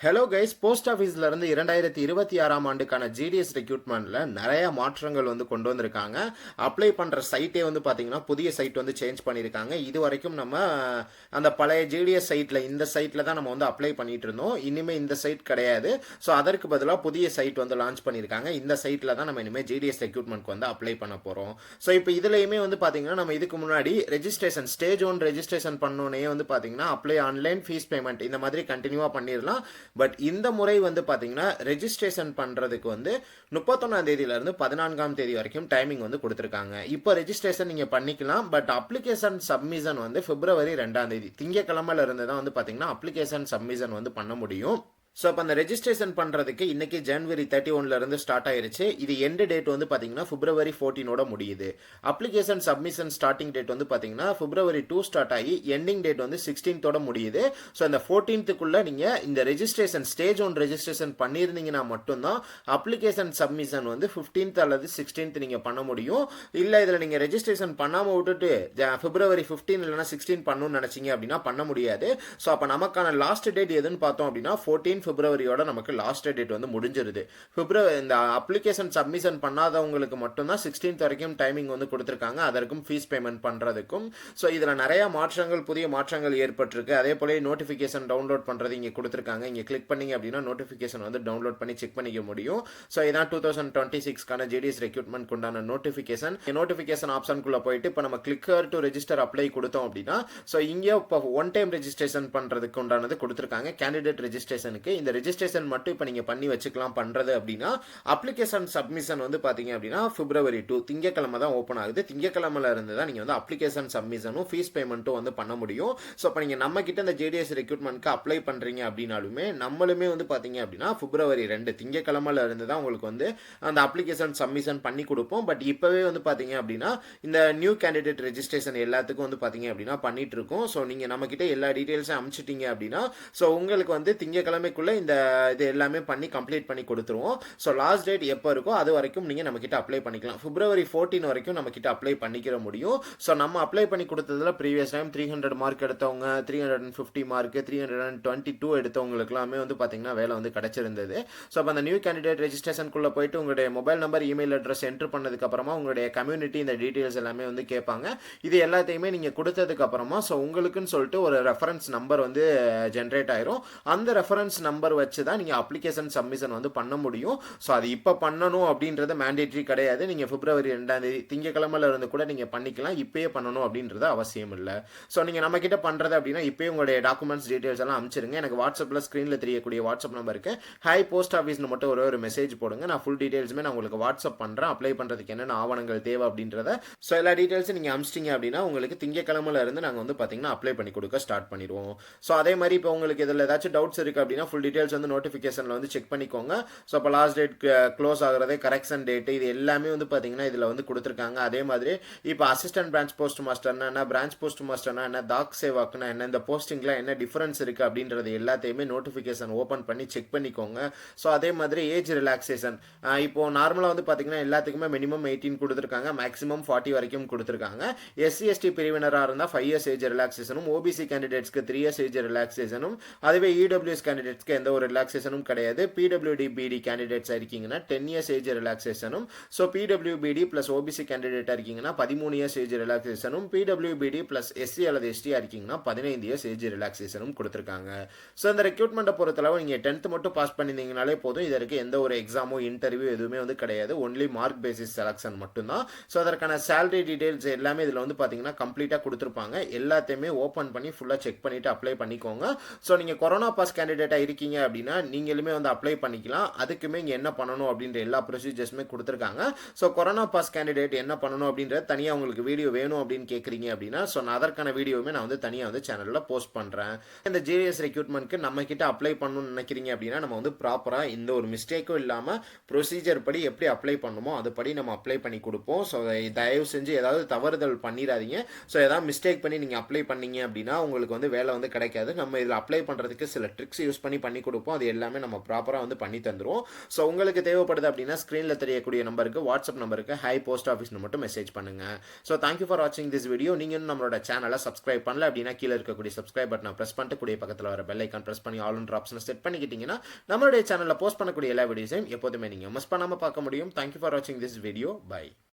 Hello guys post ஆஃபீஸ்லேருந்து இரண்டாயிரத்தி இருபத்தி ஆறாம் ஆண்டுக்கான ஜிடிஎஸ் ரெக்யூட்மெண்ட்டில் நிறைய மாற்றங்கள் வந்து கொண்டு வந்திருக்காங்க. அப்ளை பண்ணுற சைட்டே வந்து பார்த்தீங்கன்னா புதிய சைட் வந்து சேஞ்ச் பண்ணியிருக்காங்க. இது வரைக்கும் நம்ம அந்த பழைய ஜிடிஎஸ் சைட்டில் இந்த சைட்டில் தான் நம்ம வந்து அப்ளை பண்ணிட்டு இருந்தோம். இனிமே இந்த சைட் கிடையாது. ஸோ அதற்கு பதிலாக புதிய சைட் வந்து லான்ச் பண்ணியிருக்காங்க. இந்த சைட்டில் தான் நம்ம இனிமேல் ஜிடிஎஸ் ரெக்ரூட்மெண்ட் வந்து அப்ளை பண்ண போகிறோம் ஸோ இப்போ இதுலையுமே வந்து பார்த்திங்கன்னா நம்ம இதுக்கு முன்னாடி ரெஜிஸ்ட்ரேஷன் ஸ்டேஜ் ஒன் ரெஜிஸ்ட்ரேஷன் பண்ணோன்னே வந்து பார்த்திங்கன்னா அப்ளை ஆன்லைன் ஃபீஸ் பேமெண்ட் இந்த மாதிரி கண்டினியூவாக பண்ணிடலாம் பட் இந்த முறை வந்து பார்த்தீங்கன்னா ரெஜிஸ்ட்ரேஷன் பண்ணுறதுக்கு வந்து முப்பத்தொன்னாம் தேதியிலேருந்து பதினான்காம் தேதி வரைக்கும் டைமிங் வந்து கொடுத்துருக்காங்க. இப்போ ரெஜிஸ்ட்ரேஷன் நீங்கள் பண்ணிக்கலாம் பட் அப்ளிகேஷன் சப்மிஷன் வந்து பிப்ரவரி ரெண்டாம் தேதி திங்கக்கிழமையிலேருந்து தான் வந்து பார்த்தீங்கன்னா அப்ளிகேஷன் சப்மிஷன் வந்து பண்ண முடியும். ஸோ அப்போ அந்த ரெஜிஸ்ட்ரேஷன் பண்ணுறதுக்கு இன்றைக்கி ஜனவரி தேர்ட்டி ஒன்லேருந்து ஸ்டார்ட் ஆயிருச்சு. இது எண்டு டேட் வந்து பார்த்தீங்கன்னா ஃபிப்ரவரி ஃபோர்டீனோட முடியுது. அப்ளிகேஷன் சப்மிஷன் ஸ்டார்டிங் டேட் வந்து பார்த்தீங்கன்னா ஃபிப்ரவரி டூ ஸ்டார்ட் ஆகி எண்டிங் டேட் வந்து சிக்ஸ்டீன்த்தோட முடியுது. ஸோ அந்த ஃபோர்டீன்த்துக்குள்ளே நீங்கள் இந்த ரெஜிஸ்ட்ரேஷன் ஸ்டேஜ் ஒன் ரெஜிஸ்ட்ரேஷன் பண்ணியிருந்தீங்கன்னா மட்டும்தான் அப்ளிகேஷன் சப்மிஷன் வந்து ஃபிஃப்டீன்த் அல்லது சிக்ஸ்டீன்த் நீங்கள் பண்ண முடியும். இல்லை இதில் நீங்கள் ரெஜிஸ்ட்ரேஷன் பண்ணாமல் விட்டுட்டு ஜ- ஃபிஃப்டீன் இல்லைனா சிக்ஸ்டீன் பண்ணணும்னு நினச்சிங்க அப்படின்னா பண்ண முடியாது. ஸோ அப்போ நமக்கான லாஸ்ட் டேட் எதுன்னு பார்த்தோம் அப்படின்னா ஃபோர்டீன் பிப்ரவரியோட நமக்கு லாஸ்ட் டேட் வந்து முடிஞ்சிருது. பிப்ரவரி இந்த அப்ளிகேஷன் சப்மிஷன் பண்ணாதவங்களுக்கு மட்டும்தான் சிக்ஸ்டீன்த் வரைக்கும் டைமிங் வந்து கொடுத்துருக்காங்க. அதற்கும் ஃபீஸ் பேமெண்ட் பண்ணுறதுக்கும் ஸோ இதில் நிறையா மாற்றங்கள் புதிய மாற்றங்கள் ஏற்பட்டிருக்கு. அதே போல நோட்டிஃபிகேஷன் டவுன்லோட் பண்ணுறது இங்கே கொடுத்துருக்காங்க. இங்கே கிளிக் பண்ணீங்க அப்படின்னா நோட்டிஃபிகேஷன் வந்து டவுன்லோட் பண்ணி செக் பண்ணிக்க முடியும். ஸோ இதான் டூ தௌசண்ட் டுவெண்ட்டி சிக்ஸ்க்கான ஜிடிஎஸ் ரெக்யூட்மெண்ட் உண்டான நோட்டிஃபிகேஷன் நோட்டிஃபிகேஷன் ஆப்ஷனுக்குள்ளே போயிட்டு இப்போ நம்ம கிளிக்கர் டு ரெஜிஸ்டர் அப்ளை கொடுத்தோம் அப்படின்னா ஸோ இங்கே இப்போ ஒன் டைம் ரெஜிஸ்ட்ரேஷன் பண்ணுறதுக்கு உண்டானது கொடுத்துருக்காங்க. கேண்டிடேட் ரெஜிஸ்ட்ரேஷனுக்கு இந்த ரெஜிஸ்ட்ரேஷன் மட்டும் இப்போ நீங்கள் பண்ணி வச்சுக்கலாம் பண்ணுறது அப்படின்னா அப்ளிகேஷன் சப்மிஷன் வந்து பார்த்தீங்க அப்படின்னா பிப்ரவரி டூ திங்கக்கிழமை தான் ஓப்பன் ஆகுது. திங்கக்கிழமையில இருந்து தான் நீங்கள் வந்து அப்ளிகேஷன் சப்மிஷனும் ஃபீஸ் பேமெண்ட்டும் வந்து பண்ண முடியும். ஸோ இப்போ நீங்கள் நம்ம கிட்ட இந்த ஜேடிஎஸ் ரெக்ரூட்மெண்ட்க்கு அப்ளை பண்ணுறீங்க அப்படின்னாலுமே நம்மளுமே வந்து பார்த்தீங்க அப்படின்னா பிப்ரவரி ரெண்டு திங்கக்கிழமையில இருந்து தான் உங்களுக்கு வந்து அந்த அப்ளிகேஷன் சப்மிஷன் பண்ணி கொடுப்போம். பட் இப்போவே வந்து பார்த்தீங்க அப்படின்னா இந்த நியூ கேண்டிடேட் ரெஜிஸ்ட்ரேஷன் எல்லாத்துக்கும் வந்து பார்த்தீங்க அப்படின்னா பண்ணிட்டு இருக்கோம். ஸோ நீங்கள் நம்மக்கிட்ட எல்லா டீட்டெயில்ஸும் அமிச்சிட்டீங்க அப்படின்னா ஸோ உங்களுக்கு வந்து திங்கக்கிழமைக்குள்ள இந்த இது எல்லாமே பண்ணி கம்ப்ளீட் பண்ணி கொடுத்துருவோம். ஸோ லாஸ்ட் டேட் எப்போ இருக்கோ அது வரைக்கும் நீங்கள் நம்ம கிட்ட அப்ளை பண்ணிக்கலாம். பிப்ரவரி ஃபோர்டீன் வரைக்கும் நம்ம கிட்ட அப்ளை பண்ணிக்கிற முடியும். ஸோ நம்ம அப்ளை பண்ணி கொடுத்ததில் previous time three hundred mark எடுத்தவங்க three hundred and fifty mark three hundred and twenty two எடுத்தவங்களுக்குலாமே வந்து பார்த்தீங்கன்னா வேலை வந்து கிடச்சிருந்தது. ஸோ அப்போ அந்த நியூ கேண்டிடேட் ரெஜிஸ்ட்ரேஷனுக்குள்ள போயிட்டு உங்களுடைய mobile number email address entry பண்ணதுக்கப்புறமா உங்களுடைய கம்யூனிட்டி இந்த டீட்டெயில்ஸ் எல்லாமே வந்து கேட்பாங்க. இது எல்லாத்தையுமே நீங்கள் கொடுத்ததுக்கப்புறமா ஸோ உங்களுக்குன்னு சொல்லிட்டு ஒரு ரெஃபரன்ஸ் நம்பர் வந்து ஜென்ரேட் ஆயிரும். அந்த ரெஃபரன்ஸ் நம்பர் வச்சு தான் நீங்கள் அப்ளிகேஷன் சப்மிஷன் வந்து பண்ண முடியும். ஸோ அது இப்போ பண்ணணும் அப்படின்றது மேண்டேட்ரி கிடையாது. நீங்கள் பிப்ரவரி ரெண்டாம் தேதி திங்கக்கிழமையில இருந்து கூட நீங்கள் பண்ணிக்கலாம். இப்பயே பண்ணணும் அப்படின்றது அவசியம் இல்லை. ஸோ நீங்கள் நம்மக்கிட்ட பண்ணுறது அப்படின்னா இப்போயே உங்களுடைய டாக்குமெண்ட்ஸ் டீட்டெயில்ஸ் எல்லாம் அனுப்பிச்சிருங்க. எனக்கு வாட்ஸ்அப்பில் ஸ்க்ரீனில் தெரியக்கூடிய வாட்ஸ்அப் நம்பருக்கு ஹை போஸ்ட் ஆஃபீஸ்னு மட்டும் ஒரு ஒரு மெசேஜ் போடுங்க. நான் ஃபுல் டீட்டெயில்ஸுமே நான் உங்களுக்கு வாட்ஸ்அப் பண்ணுறேன் அப்ளை பண்ணுறதுக்கு என்னென்ன ஆவணங்கள் தேவை அப்படின்றத. ஸோ எல்லா டீட்டெயில்ஸும் நீங்கள் அனுப்பிச்சிட்டிங்க அப்படின்னா உங்களுக்கு திங்கக்கிழமையில இருந்து நாங்கள் வந்து பார்த்தீங்கன்னா அப்ளை பண்ணி கொடுக்க ஸ்டார்ட் பண்ணிடுவோம். ஸோ அதே மாதிரி இப்போ உங்களுக்கு இதில் ஏதாச்சும் டவுட்ஸ் இருக்குது அப்படின்னா ஃபுல் டீட்டெயில்ஸ் வந்து நோட்டிஃபிகேஷனில் வந்து செக் பண்ணிக்கோங்க. ஸோ அப்போ லாஸ்ட் டேட் க்ளோஸ் ஆகிறதே கரெக்ஷன் டேட்டு இது எல்லாமே வந்து பார்த்தீங்கன்னா இதில் வந்து கொடுத்துருக்காங்க. அதே மாதிரி இப்போ அசிஸ்டன்ட் பிரான்ச் போஸ்ட் மாஸ்டர்னா என்ன பிரான்ச் போஸ்ட் மாஸ்டர்னா என்ன டாக் சேவாக்குனா என்ன இந்த போஸ்டிங்கில் என்ன டிஃபரன்ஸ் இருக்குது அப்படின்றது எல்லாத்தையுமே நோட்டிஃபிகேஷன் ஓப்பன் பண்ணி செக் பண்ணிக்கோங்க. ஸோ அதே மாதிரி ஏஜ் ரிலாக்ஸேஷன் இப்போ நார்மலாக வந்து பார்த்தீங்கன்னா எல்லாத்துக்குமே மினிமம் எயிட்டீன் கொடுத்துருக்காங்க. மேக்ஸிமம் ஃபார்ட்டி வரைக்கும் கொடுத்துருக்காங்க. எஸ்சி எஸ்டி பிரிவினராக இருந்தால் ஃபைவ் இயர்ஸ் ஏஜ் ரிலாக்ஸேஷனும் ஓபிசி கேண்டிடேட்ஸ்க்கு த்ரீ இயர்ஸ் ஏஜ் ரிலாக்ஸேஷனும் அதுவே இடபிள்யூஎஸ் கேண்டிடேட்ஸ்க்கு எந்த ஒரு ரிலாக்ஸேஷனும் கிடையாது. பிடபிள்யூடி பிடி கேண்டிடேட்ஸாக இருக்கீங்கன்னா டென் இயர்ஸ் ஏஜ் ரிலாக்ஸேஷனும் ஸோ பிடபிள்யூபிடி ப்ளஸ் ஓபிசி கேண்டிடேட்டாக இருக்கீங்கன்னா பதிமூணு இயர்ஸ் ஏஜ் ரிலாக்ஸேஷனும் பிடபிள்யூபிடி ப்ளஸ் எஸ்சி அல்லது எஸ்டியாக இருக்கீங்கன்னா பதினைந்து இயர்ஸ் ஏஜ் ரிலாக்ஸேஷனும் கொடுத்துருக்காங்க. ஸோ அந்த ரெக்ரூட்மெண்ட்டை பொறுத்தளவு நீங்கள் டென்த்து மட்டும் பாஸ் பண்ணியிருந்தீங்கனாலே போதும். இதற்கு எந்த ஒரு எக்ஸாமோ இன்டர்வியூ எதுவுமே வந்து கிடையாது. ஒன்லி மார்க் பேசிஸ் செலக்ஷன் மட்டும்தான். ஸோ அதற்கான சேலரி டீடைல்ஸ் எல்லாமே இதில் வந்து பார்த்தீங்கன்னா கம்ப்ளீட்டாக கொடுத்துருப்பாங்க. எல்லாத்தையுமே ஓப்பன் பண்ணி ஃபுல்லாக செக் பண்ணிவிட்டு அப்ளை பண்ணிக்கோங்க. ஸோ நீங்கள் கொரோனா பாஸ் கேண்டிடேட்டாக இருக்கீங்க அப்படின்னா நீங்களுமே வந்து அப்ளை பண்ணிக்கலாம். அதுக்குமே இங்கே என்ன பண்ணணும் அப்படின்ற எல்லா ப்ரொசீஜர்ஸுமே கொடுத்துருக்காங்க. ஸோ கொரோனா பாஸ் கேண்டிடேட் என்ன பண்ணணும் அப்படின்ற தனியாக உங்களுக்கு வீடியோ வேணும் அப்படின்னு கேட்குறீங்க அப்படின்னா ஸோ நான் அதற்கான வீடியோவுமே நான் வந்து தனியாக வந்து சேனலில் போஸ்ட் பண்ணுறேன் இந்த ஜிஎஸ் ரெக்யூட்மெண்ட்க்கு நம்ம கிட்ட அப்ளை பண்ணணும்னு நினைக்கிறீங்க அப்படின்னா நம்ம வந்து ப்ராப்பராக இந்த ஒரு மிஸ்டேக்கும் இல்லாமல் ப்ரொசீஜர் படி எப்படி அப்ளை பண்ணுமோ அதுபடி நம்ம அப்ளை பண்ணி கொடுப்போம். ஸோ தயவு செஞ்சு ஏதாவது தவறுதல் பண்ணிடாதீங்க ஸோ ஏதாவது மிஸ்டேக் பண்ணி நீங்கள் அப்ளை பண்ணீங்க அப்படின்னா உங்களுக்கு வந்து வேலை வந்து கிடைக்காது. நம்ம இதில் அப்ளை பண்ணுறதுக்கு சில ட்ரிக்ஸ் யூஸ் பண்ணி பண்ணி கொடுப்போம். அது எல்லாமே நம்ம ப்ராப்பராக வந்து பண்ணி தந்துருவோம். ஸோ உங்களுக்கு தேவைப்படுது அப்படின்னா ஸ்க்ரீனில் தெரியக்கூடிய நம்பருக்கு வாட்ஸ்அப் நம்பருக்கு ஹை போஸ்ட் ஆஃபீஸ்னு மட்டும் மெசேஜ் பண்ணுங்கள் ஸோ தேங்க்யூ ஃபார் வாட்சிங் திஸ் வீடியோ நீங்கள் நம்மளோட சேனலை சப்ஸ்கிரைப் பண்ணல அப்படின்னா கீழே இருக்கக்கூடிய சப்ஸ்கிரைப் பட்டனை ப்ரெஸ் பண்ணிட்டு கூடிய பக்கத்தில் வர பெல் ஐக்கான் ப்ரெஸ் பண்ணி ஆல் ஒன்ற ஆப்ஷனை செட் பண்ணிக்கிட்டிங்கன்னா நம்மளுடைய சேனலில் போஸ்ட் பண்ணக்கூடிய எல்லா வீடியோஸையும் எப்போதுமே நீங்கள் மிஸ் பண்ணாமல் பார்க்க முடியும். தேங்க்யூ ஃபார் வாட்சிங் திஸ் வீடியோ பை